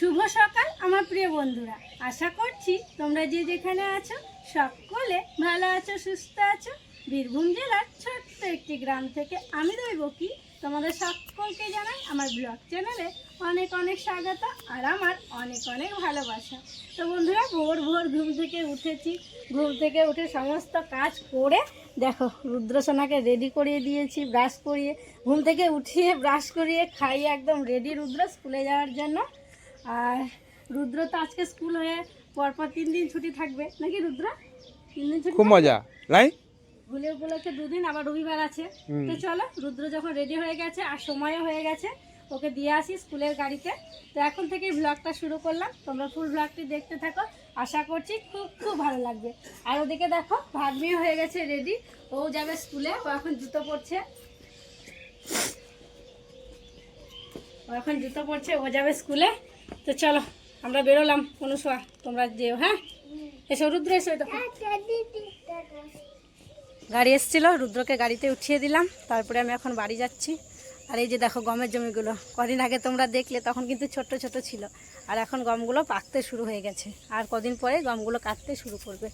শুভ সকাল, আমার প্রিয় বন্ধুরা। আশা করছি তোমরা যে যেখানে আছো, সকলে ভালো আছো, সুস্থ আছো। বীরভূম জেলার ছোট্ট একটি গ্রাম থেকে আমি দৈব কি, তোমাদের সকলকে জানাই আমার ব্লগ চ্যানেলে অনেক অনেক স্বাগত আর আমার অনেক অনেক ভালোবাসা। তো বন্ধুরা, ভোর ভোর ঘুম থেকে উঠেছি। ঘুম থেকে উঠে সমস্ত কাজ করে দেখো, রুদ্রসোনাকে রেডি করিয়ে দিয়েছি ব্রাশ করিয়ে। ঘুম থেকে উঠিয়ে ব্রাশ করিয়ে খাইয়ে একদম রেডি রুদ্র স্কুলে যাওয়ার জন্য। আর রুদ্র তো আজকে স্কুল হয়ে পরপর তিন দিন ছুটি থাকবে। নাকি রুদ্র? তিন দিন ছুটি খুব মজা লাই ভুলে উপলক্ষে দুদিন আবার রবিবার আছে। তো চলো রুদ্র যখন রেডি হয়ে গেছে আর সময়ও হয়ে গেছে ওকে দিয়ে আসি স্কুলের গাড়িতে। তো এখন থেকে ব্লগটা শুরু করলাম। তোমরা ফুল ব্লগটি দেখতে থাকো। আশা করছি খুব খুব ভালো লাগবে। আর ওদিকে দেখো ভাগ্নিও হয়ে গেছে রেডি ও যাবে স্কুলে ও এখন জুতো পরছে। ও এখন জুতো পরছে ও যাবে স্কুলে। তো চলো, আমরা বেরোলাম, অনুসোয়া, তোমরা যেও হ্যাঁ? এসো, রুদ্র, এসো গাড়ি এসেছিল, রুদ্রকে গাড়িতে উঠিয়ে দিলাম, তারপরে আমি এখন বাড়ি যাচ্ছি। আর এই যে দেখো, গমের জমিগুলো, কদিন আগে তোমরা দেখলে, তখন কিন্তু ছোট ছোট ছিল। আর এখন গমগুলো পাকতে শুরু হয়ে গেছে। আর কদিন পরে গমগুলো কাটতে শুরু করবে।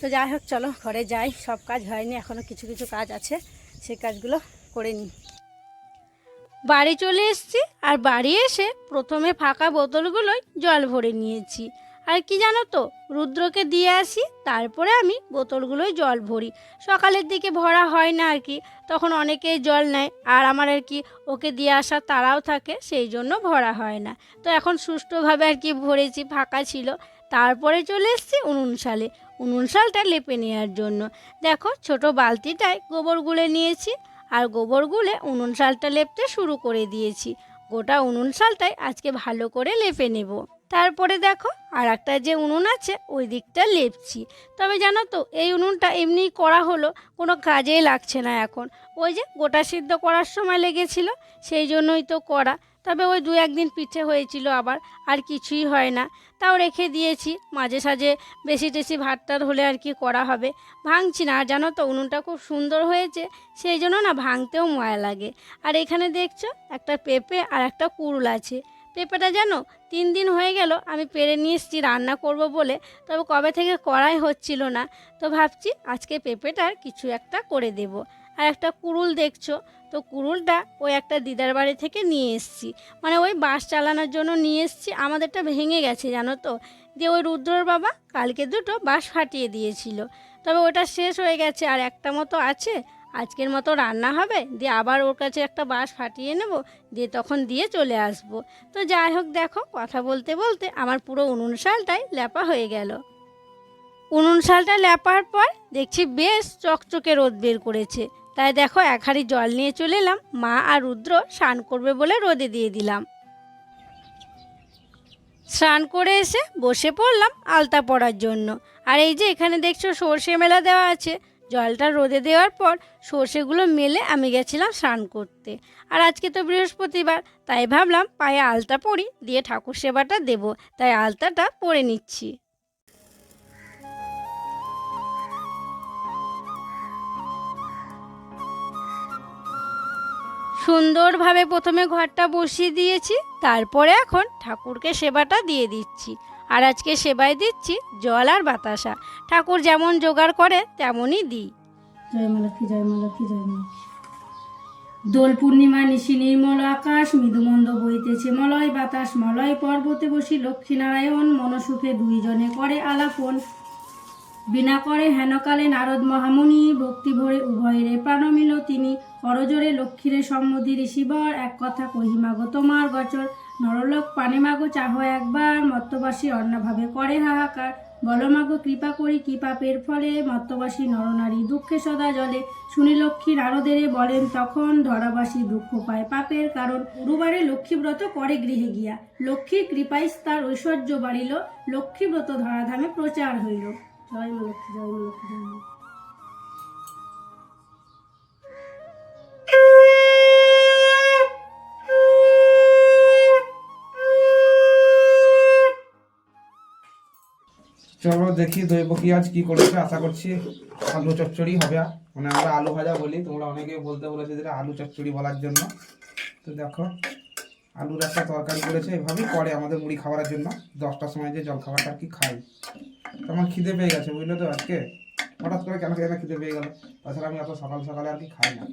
তো যাই হোক, চলো, ঘরে যাই, সব কাজ হয়নি এখনও কিছু কিছু কাজ আছে, সেই কাজগুলো করে নিই। বাড়ি চলে এসেছি আর বাড়ি এসে প্রথমে ফাঁকা বোতলগুলোই জল ভরে নিয়েছি। আর কি জানো তো, রুদ্রকে দিয়ে আসি, তারপরে আমি বোতলগুলোই জল ভরি। সকালের দিকে ভরা হয় না আর কি, তখন অনেকেই জল নেয়। আর আমার আর কি, ওকে দিয়ে আসার তারাও থাকে, সেই জন্য ভরা হয় না। তো এখন সুষ্ঠুভাবে আর কি ভরেছি, ফাঁকা ছিল। তারপরে চলে এসেছি উনুন সালে উনুন সালটা লেপে নেওয়ার জন্য। দেখো, ছোট বালতিটায় গোবর গুলে নিয়েছি। আর গোবর গুলে উনুন শালটা লেপতে শুরু করে দিয়েছি। গোটা উনুন শালটাই আজকে ভালো করে লেপে নেব। তারপরে দেখো আর একটা যে উনুন আছে, ওই দিকটা লেপছি। তবে জানো তো, এই উনুনটা এমনি করা হলো, কোনো কাজেই লাগছে না এখন। ওই যে গোটা সিদ্ধ করার সময় লেগেছিল, সেই জন্যই তো করা। তবে ওই দু একদিন পিঠে হয়েছিল আবার, আর কিছুই হয় না। তাও রেখে দিয়েছি। মাঝে সাঝে বেশি টেশি ভাতটার হলে আর কি করা হবে? ভাঙছি না। আর জানো তো, উনুনটা খুব সুন্দর হয়েছে, সেই জন্য না ভাঙতেও ময়া লাগে। আর এখানে দেখছ, একটা পেঁপে আর একটা কুড়ুল আছে। পেঁপেটা জানো, তিন দিন হয়ে গেল, আমি পেরে নিয়ে এসেছি, রান্না করব বলে। তবে কবে থেকে করাই হচ্ছিল না। তো ভাবছি আজকে পেঁপেটার কিছু একটা করে দেব। আর একটা কুড়ুল দেখছ তো কুড়ুলটা ওই একটা দিদার বাড়ি থেকে নিয়ে এসেছি। মানে ওই বাস চালানোর জন্য নিয়ে এসেছি। আমাদেরটা ভেঙে গেছে, জানো তো? দিয়ে ওই রুদ্রর বাবা কালকে দুটো বাস ফাটিয়ে দিয়েছিল। তবে ওটা শেষ হয়ে গেছে, আর একটা মতো আছে। আজকের মতো রান্না হবে, দিয়ে আবার ওর কাছে একটা বাঁশ ফাটিয়ে নেব, দিয়ে তখন দিয়ে চলে আসব। তো যাই হোক, দেখো, কথা বলতে বলতে আমার পুরো উনুন শালটাই ল্যাপা হয়ে গেল। উনুন শালটা ল্যাপার পর দেখছি বেশ চকচকে রোদ বের করেছে। তাই দেখো এক হাঁড়ি জল নিয়ে চলে এলাম। মা আর রুদ্র স্নান করবে বলে রোদে দিয়ে দিলাম। স্নান করে এসে বসে পড়লাম আলতা পড়ার জন্য। আর এই যে এখানে দেখছ সর্ষে মেলা দেওয়া আছে। জলটা রোদে দেওয়ার পর সর্ষেগুলো মেলে আমি গেছিলাম স্নান করতে। আর আজকে তো বৃহস্পতিবার, তাই ভাবলাম পায়ে আলতা পরি, দিয়ে ঠাকুর সেবাটা দেব। তাই আলতাটা পরে নিচ্ছি। সুন্দরভাবে প্রথমে ঘরটা বসিয়ে দিয়েছি, তারপরে এখন ঠাকুরকে সেবাটা দিয়ে দিচ্ছি। আর আজকে সেবায় দিচ্ছি জল আর বাতাসা। ঠাকুর যেমন জোগাড় করে, তেমনই দিই। জয় মা লক্ষ্মী, জয় মা লক্ষ্মী, জয় দোল পূর্ণিমা নিশি নির্মল আকাশ, মৃদুমন্দ বইতেছে মলয় বাতাস। মলয় পর্বতে বসি লক্ষ্মীনারায়ণ, মনসুখে দুইজনে করে আলাপন। বিনা করে হেনকালে নারদ মহামুনি ভক্তি ভরে উভয়েরে প্রাণমিল তিনি করজোরে লক্ষ্মীরে সম্মতি ঋষিবর এক কথা কহিমাগো তোমার গচর নরলোক পানে, মাগো, চাহ একবার, মত্তবাসী অন্যভাবে করে হাহাকার। বলমাগো কৃপা করি কি পাপের ফলে, মত্তবাসী নরনারী দুঃখে সদা জলে শুনি লক্ষ্মী নারদেরে বলেন, তখন ধরাবাসী দুঃখ পায় পাপের কারণ। গুরুবারে লক্ষ্মীব্রত করে গৃহে গিয়া। লক্ষ্মীর কৃপায় তার ঐশ্বর্য বাড়িল। লক্ষ্মীব্রত ধরাধামে প্রচার হইল। জয় মা লক্ষ্মী জয় মা লক্ষ্মী জয় মা চলো দেখি দৈব কি আজ কি করেছে, আশা করছি আলু চচ্চড়ি হবে। মানে আমরা আলু ভাজা বলি, তোমরা অনেকে বলতে বলেছে যেটা আলু চচ্চড়ি বলার জন্য। তো দেখো, আলুর একটা তরকারি করেছে এভাবেই করে আমাদের মুড়ি খাওয়ার জন্য। দশটার সময় যে জল খাবারটা আর কি খাই। তো আমার খিদে পেয়ে গেছে, বুঝলে তো আজকে? হঠাৎ করে কেন কেন খিদে পেয়ে গেল। তাছাড়া আমি এত সকাল সকালে আর কি খাই না।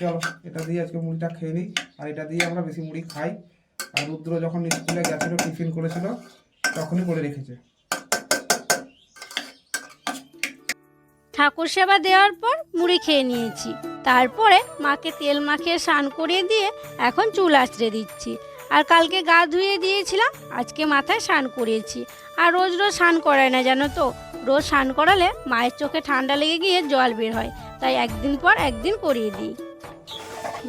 চলো, এটা দিয়ে আজকে মুড়িটা খেয়ে নিই। আর এটা দিয়ে আমরা বেশি মুড়ি খাই। আর রুদ্র যখন স্কুলে গেছিল, টিফিন করেছিল, তখনই করে রেখেছে। ঠাকুর সেবা দেওয়ার পর মুড়ি খেয়ে নিয়েছি। তারপরে মাকে তেল মাখিয়ে স্নান করিয়ে দিয়ে এখন চুল আঁচড়ে দিচ্ছি। আর কালকে গা ধুয়ে দিয়েছিলাম, আজকে মাথায় স্নান করিয়েছি। আর রোজ রোজ স্নান করায় না, জানো তো? রোজ স্নান করালে মায়ের চোখে ঠান্ডা লেগে গিয়ে জল বের হয়। তাই একদিন পর একদিন করিয়ে দিই।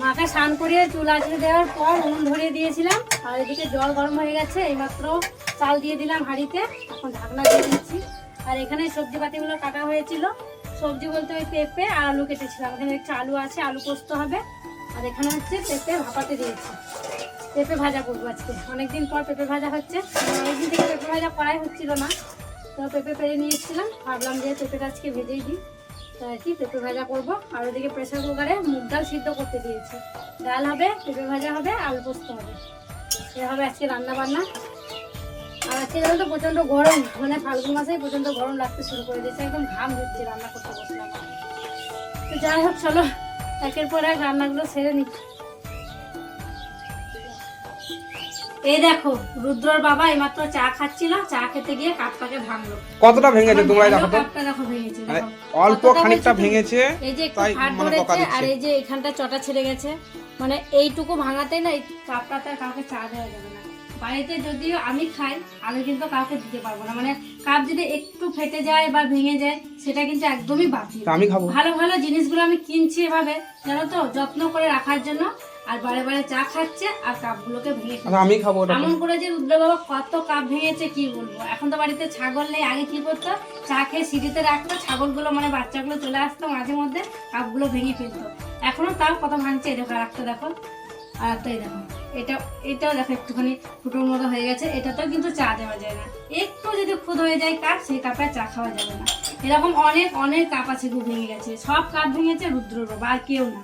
মাকে স্নান করিয়ে চুল আঁচড়ে দেওয়ার পর উনুন ধরিয়ে দিয়েছিলাম। আর এদিকে জল গরম হয়ে গেছে, এইমাত্র চাল দিয়ে দিলাম হাঁড়িতে। এখন ঢাকনা দিয়ে দিচ্ছি। আর এখানে সবজি পাতিগুলো কাটা হয়েছিল। সবজি বলতে ওই পেঁপে আর আলু কেটেছিলাম। এখানে একটু আলু আছে, আলু পোস্ত হবে। আর এখানে হচ্ছে পেঁপে ভাপাতে দিয়েছি। পেঁপে ভাজা করব আজকে। অনেকদিন পর পেঁপে ভাজা হচ্ছে। অনেকদিন থেকে পেঁপে ভাজা করাই হচ্ছিল না। তো পেঁপে পেরে নিয়ে এসেছিলাম ভাবলাম যে পেঁপেটা আজকে ভেজেই দিই। তো আর কি, পেঁপে ভাজা করব। আর ওদিকে প্রেসার কুকারে মুগ ডাল সিদ্ধ করতে দিয়েছি। ডাল হবে, পেঁপে ভাজা হবে, আলু পোস্ত হবে। এ হবে আজকে রান্না বান্না আর আজকে জানো তো প্রচণ্ড গরম। মানে ফাল্গুন মাসেই প্রচণ্ড গরম লাগতে শুরু করে দিয়েছে। একদম ঘাম হচ্ছে রান্না করতে বসলাম। তো যাই হোক, চলো। একের পর এক রান্নাগুলো সেরে নি এই দেখো রুদ্রর বাবা এইমাত্র চা খাচ্ছিল চা খেতে গিয়ে কাপটাকে ভাঙলো। কতটা ভেঙেছে তোমরা দেখো তো। কাপটা দেখো ভেঙেছে মানে অল্প খানিকটা ভেঙেছে এই যে তাই মানে ধরেছে আর এই যে এখানটা চটা ছেড়ে গেছে মানে এইটুকু ভাঙাতে না এই কাপটাতে কাউকে চা দেওয়া যাবে না। বাড়িতে যদিও আমি খাই আমি কিন্তু কাউকে দিতে পারব না। মানে কাপ যদি একটু ফেটে যায় বা ভেঙে যায় সেটা কিন্তু একদমই বাকি আমি খাব। ভালো ভালো জিনিসগুলো আমি কিনছি এভাবে জানো তো যত্ন করে রাখার জন্য। আর বারে বারে চা খাচ্ছে আর কাপগুলোকে ভেঙে আচ্ছা, আমি খাব এমন করে যে রুদ্র বাবা কত কাপ ভেঙেছে কি বলব? এখন তো বাড়িতে ছাগল নেই আগে কি করতো? চা খেয়ে সিঁড়িতে রাখতো ছাগলগুলো মানে বাচ্চাগুলো চলে আসতো মাঝে মধ্যে কাপগুলো ভেঙে ফেলতো। এখনও তাও কত ভাঙছে এই দেখো রাখতে দেখো আর একটা এই দেখো এটা এটাও দেখো একটুখানি ফুটোর মতো হয়ে গেছে এটাতেও কিন্তু চা দেওয়া যায় না। একটু যদি খুদ হয়ে যায় কাপ সেই কাপে চা খাওয়া যাবে না। এরকম অনেক অনেক কাপ আছে ভেঙে গেছে। সব কাপ ভেঙেছে রুদ্র বাবা আর কেউ না।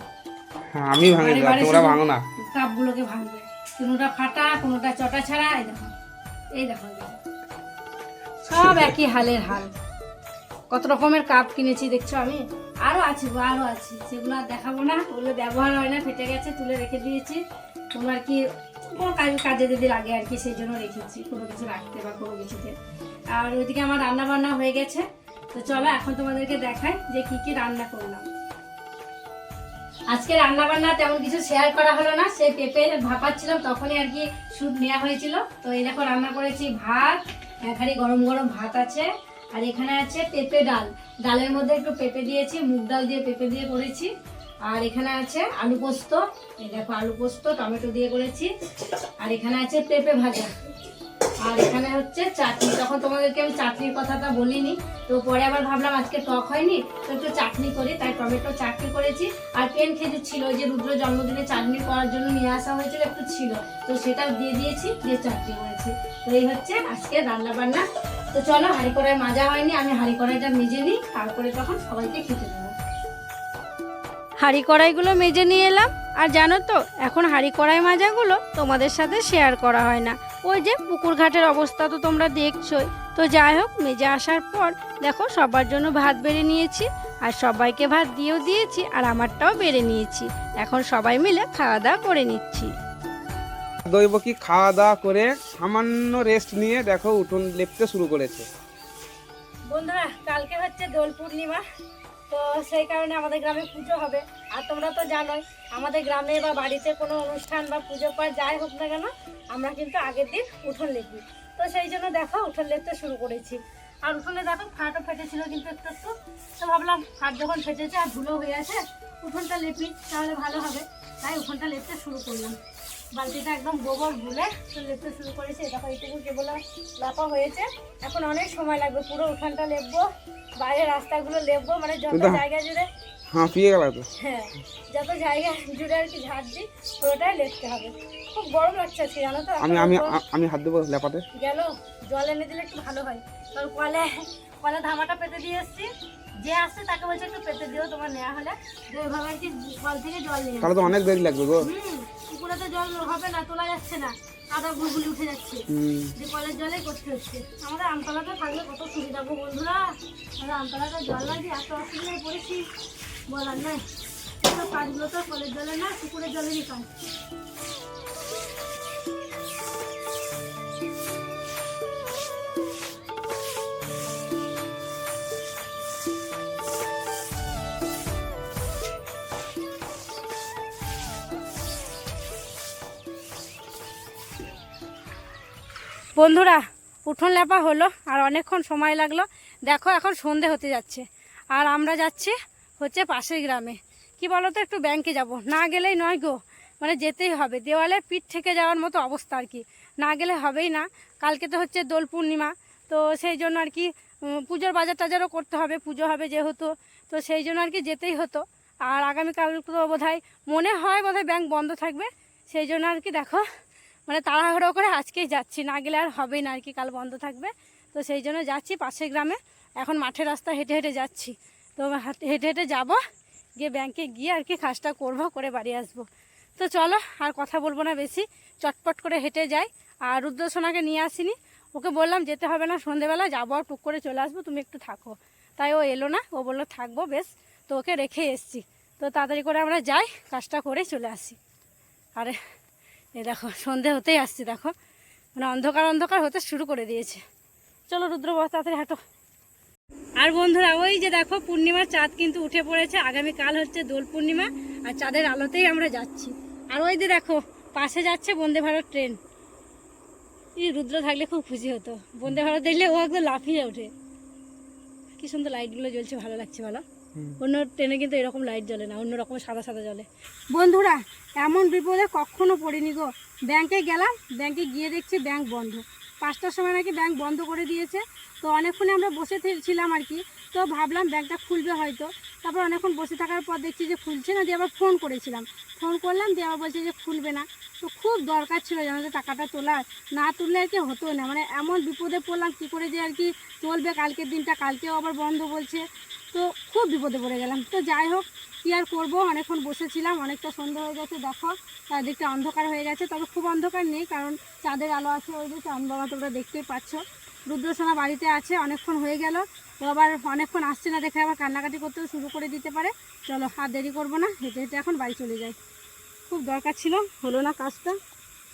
আমি ভাঙি বারে তোমরা ভাঙো না। কাপগুলোকে ভাঙবে। কোনোটা ফাটা কোনোটা চটা ছাড়া এই দেখো। এই দেখো সব একই হালের হাল। কত রকমের কাপ কিনেছি দেখছ আমি? আরও আছে গো আরও আছে। সেগুলো আর দেখাবো না ওগুলো ব্যবহার হয় না ফেটে গেছে তুলে রেখে দিয়েছি। তোমার কি কোনো কাজে কাজে যদি লাগে আর কি সেই জন্য রেখেছি কোনো কিছু রাখতে বা কোনো কিছুতে। আর ওইদিকে আমার রান্না বান্না হয়ে গেছে। তো চলো এখন তোমাদেরকে দেখাই যে কি কি রান্না করলাম। আজকে রান্না বান্না তেমন কিছু শেয়ার করা হলো না। সেই পেঁপে ভাপাচ্ছিলাম, তখনই আর কি শুট নেওয়া হয়েছিল। তো এই দেখো রান্না করেছি ভাত এখানে গরম গরম ভাত আছে, আর এখানে আছে পেঁপে ডাল। ডালের মধ্যে একটু পেঁপে দিয়েছি, মুগ ডাল দিয়ে পেঁপে দিয়ে করেছি। আর এখানে আছে আলু পোস্ত, এই দেখো আলু পোস্ত, টমেটো দিয়ে করেছি। আর এখানে আছে পেঁপে ভাজা। আর এখানে হচ্ছে চাটনি। তখন তোমাদেরকে আমি চাটনির কথাটা বলিনি। তো পরে আবার ভাবলাম আজকে টক হয়নি, তো একটু চাটনি করি। তাই টমেটো চাটনি করেছি। আর পেন খেজুর ছিল যে রুদ্র জন্মদিনে চাটনি করার জন্য নিয়ে আসা হয়েছিল, একটু ছিল। তো সেটাও দিয়ে দিয়েছি, দিয়ে চাটনি করেছি। তো এই হচ্ছে আজকে রান্না বান্না তো চলো, হাঁড়ি কড়াই মাজা হয়নি, আমি হাঁড়ি কড়াইটা মেজে নিই, তারপরে তখন সবাইকে খেতে দেবো। হাঁড়ি কড়াইগুলো মেজে নিয়ে এলাম। আর জানো তো, এখন হাঁড়ি কড়াই মাজাগুলো তোমাদের সাথে শেয়ার করা হয় না। ওই যে পুকুর ঘাটের অবস্থা তো তোমরা দেখছোই। তো যাই হোক মেজে আসার পর দেখো সবার জন্য ভাত বেড়ে নিয়েছি আর সবাইকে ভাত দিয়েও দিয়েছি আর আমারটাও বেড়ে নিয়েছি। এখন সবাই মিলে খাওয়া দাওয়া করে নিচ্ছি। দৈব কি খাওয়া দাওয়া করে সামান্য রেস্ট নিয়ে দেখো উঠোন লেপতে শুরু করেছে। বন্ধুরা কালকে হচ্ছে দোল পূর্ণিমা তো সেই কারণে আমাদের গ্রামে পুজো হবে। আর তোমরা তো জানোই, আমাদের গ্রামে বা বাড়িতে কোনো অনুষ্ঠান বা পুজো পাঠ যাই হোক না কেন, আমরা কিন্তু আগের দিন উঠোন লেপি। তো সেই জন্য দেখো, উঠোন লেপতে শুরু করেছি। আর উঠোনে দেখো ফাটও ফেটেছিল কিন্তু একটু একটু। তো ভাবলাম ফাট যখন ফেটেছে আর ধুলো হয়ে আছে, উঠোনটা লেপি, তাহলে ভালো হবে। তাই উঠোনটা লেপতে শুরু করলাম। বালতিটা একদম গোবর গুলে লেপতে শুরু করেছি। দেখো এইটুকু কেবল লেপা হয়েছে। এখন অনেক সময় লাগবে পুরো উঠানটা লেপবো বাইরের রাস্তাগুলো লেপবো মানে যত জায়গা জুড়ে হাঁপিয়ে গেল তো। হ্যাঁ যত জায়গা জুড়ে আর কি ঝাড় দিই পুরোটাই লেপতে হবে। খুব গরম লাগছে আজকে জানো তো? আমি আমি আমি হাত দেবো লেপাতে। গেল জল এনে দিলে একটু ভালো হয়। কারণ কলে কলে ধামাটা পেতে দিয়ে এসছি। যে আসছে তাকে বলছে একটু পেতে দিও তোমার নেওয়া হলে। ওইভাবে আর কি কল থেকে জল নিয়ে তাহলে তো অনেক দেরি লাগবে গো। হুম জল হবে না তোলা যাচ্ছে না। কাদা গুলগুলি উঠে যাচ্ছে। যে কলের জলেই করতে হচ্ছে। আমাদের আমতলাতে থাকলে কত সুবিধা গো বন্ধুরা? আমাদের আমতলাতে জল লাগে এত অসুবিধায় পড়েছি। বলার নয় কাজগুলো তো কলের জলে না পুকুরের জলেরই কাজ। বন্ধুরা, উঠোন লেপা হলো আর অনেকক্ষণ সময় লাগল। দেখো এখন সন্ধে হতে যাচ্ছে। আর আমরা যাচ্ছি হচ্ছে পাশের গ্রামে। কি তো একটু ব্যাংকে যাব। না গেলেই নয় গো। মানে যেতেই হবে। দেওয়ালে পিঠ থেকে যাওয়ার মতো অবস্থা আর কি। না গেলে হবেই না। কালকে তো হচ্ছে দোল পূর্ণিমা। তো সেই জন্য আর কি পুজোর বাজার টাজারও করতে হবে। পুজো হবে যেহেতু। তো সেই জন্য আর কি যেতেই হতো। আর আগামীকাল তো বোধহয়, মনে হয় বোধ ব্যাংক বন্ধ থাকবে। সেই জন্য আর কি দেখো মানে তাড়াহুড়ো করে আজকেই যাচ্ছি, না গেলে আর হবেই না আর কি, কাল বন্ধ থাকবে। তো সেই জন্য যাচ্ছি পাশের গ্রামে। এখন মাঠের রাস্তা হেঁটে হেঁটে যাচ্ছি। তো হাঁট- হেঁটে হেঁটে যাব, গিয়ে ব্যাংকে গিয়ে আর কি কাজটা করব, করে বাড়ি আসব। তো চলো, আর কথা বলব না বেশি। চটপট করে হেঁটে যাই। আর রুদ্রসোনাকে নিয়ে আসিনি। ওকে বললাম যেতে হবে না, সন্ধেবেলা যাব আর টুক করে চলে আসব, তুমি একটু থাকো। তাই ও এলো না, ও বলল থাকব, বেশ। তো ওকে রেখে এসছি। তো তাড়াতাড়ি করে আমরা যাই, কাজটা করে চলে আসি। আরে এই দেখো, সন্ধে হতেই আসছে, দেখো। মানে অন্ধকার অন্ধকার হতে শুরু করে দিয়েছে। চলো রুদ্র, বাবা, তাড়াতাড়ি হাঁটো। আর বন্ধুরা, ওই যে দেখো, পূর্ণিমার চাঁদ কিন্তু উঠে পড়েছে। আগামীকাল হচ্ছে দোল পূর্ণিমা, আর চাঁদের আলোতেই আমরা যাচ্ছি। আর ওই যে দেখো, পাশে যাচ্ছে বন্দে ভারত ট্রেন। এই রুদ্র থাকলে খুব খুশি হতো। বন্দে ভারত দেখলে ও একদম লাফিয়ে ওঠে। কি সুন্দর লাইটগুলো জ্বলছে, ভালো লাগছে, বলো। অন্য ট্রেনে কিন্তু এরকম লাইট জ্বলে না অন্য রকম সাদা সাদা জ্বলে। বন্ধুরা এমন বিপদে কখনো পড়িনি গো। ব্যাংকে গেলাম ব্যাংকে গিয়ে দেখছি ব্যাংক বন্ধ। পাঁচটার সময় নাকি ব্যাংক বন্ধ করে দিয়েছে। তো অনেকক্ষণে আমরা বসে ছিলাম আর কি। তো ভাবলাম ব্যাংকটা খুলবে হয়তো। তারপর অনেকক্ষণ বসে থাকার পর দেখছি যে খুলছে না দিয়ে আবার ফোন করেছিলাম। ফোন করলাম দিয়ে আবার বলছে যে খুলবে না। তো খুব দরকার ছিল জানো যে টাকাটা তোলার। না তুললে আর কি হতো না। মানে এমন বিপদে পড়লাম কী করে যে আর কি চলবে কালকের দিনটা কালকেও আবার বন্ধ বলছে। তো খুব বিপদে পড়ে গেলাম। তো যাই হোক, কী আর করব? অনেকক্ষণ বসেছিলাম, অনেকটা সন্ধ্যা হয়ে গেছে, দেখো। চারদিকটা অন্ধকার হয়ে গেছে, তবে খুব অন্ধকার নেই, কারণ চাঁদের আলো আছে ওই যে চাঁদ বাবা তোমরা দেখতেই পাচ্ছ। রুদ্রসোনা বাড়িতে আছে, অনেকক্ষণ হয়ে গেল। তো আবার অনেকক্ষণ আসছে না দেখে আবার কান্নাকাটি করতেও শুরু করে দিতে পারে। চলো, আর দেরি করব না, হেঁটে হেঁটে এখন বাড়ি চলে যাই। খুব দরকার ছিল, হলো না কাজটা।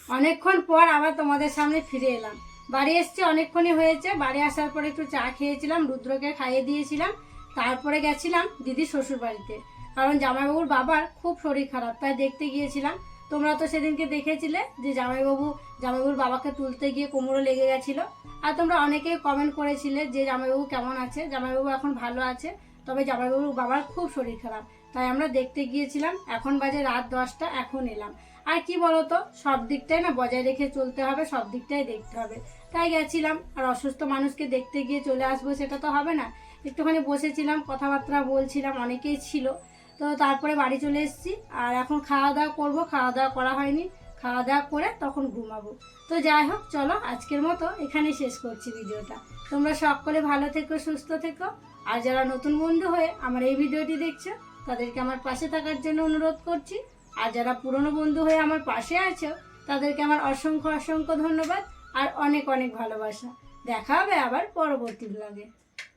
অনেকক্ষণ পর আবার তোমাদের সামনে ফিরে এলাম। বাড়ি এসছে, অনেকক্ষণই হয়েছে। বাড়ি আসার পরে একটু চা খেয়েছিলাম, রুদ্রকে খাইয়ে দিয়েছিলাম। তারপরে গেছিলাম দিদি শ্বশুর বাড়িতে কারণ জামাইবাবুর বাবার খুব শরীর খারাপ, তাই দেখতে গিয়েছিলাম। তোমরা তো সেদিনকে দেখেছিলে যে জামাইবাবু, জামাইবাবুর বাবাকে তুলতে গিয়ে কোমরে লেগে গেছিল। আর তোমরা অনেকেই কমেন্ট করেছিলে যে জামাইবাবু কেমন আছে? জামাইবাবু এখন ভালো আছে, তবে জামাইবাবুর বাবার খুব শরীর খারাপ। তাই আমরা দেখতে গিয়েছিলাম, এখন বাজে রাত দশটা, এখন এলাম। আর কি বলতো, সব দিকটাই না বজায় রেখে চলতে হবে, সব দিকটাই দেখতে হবে। তাই গেছিলাম, আর অসুস্থ মানুষকে দেখতে গিয়ে চলে আসব সেটা তো হবে না। একটুখানি বসেছিলাম, কথাবার্তা বলছিলাম, অনেকেই ছিল। তো তারপরে বাড়ি চলে এসেছি, আর এখন খাওয়া দাওয়া করব, খাওয়া দাওয়া করা হয়নি। খাওয়া দাওয়া করে তখন ঘুমাবো। তো যাই হোক, চলো আজকের মতো এখানে শেষ করছি ভিডিওটা। তোমরা সকলে ভালো থেকো, সুস্থ থেকো। আর যারা নতুন বন্ধু হয়ে আমার এই ভিডিওটি দেখছ, তাদেরকে আমার পাশে থাকার জন্য অনুরোধ করছি। আর যারা পুরনো বন্ধু হয়ে আমার পাশে আছো, তাদেরকে আমার অসংখ্য অসংখ্য ধন্যবাদ, আর অনেক অনেক ভালোবাসা। দেখা হবে আবার পরবর্তী ব্লগে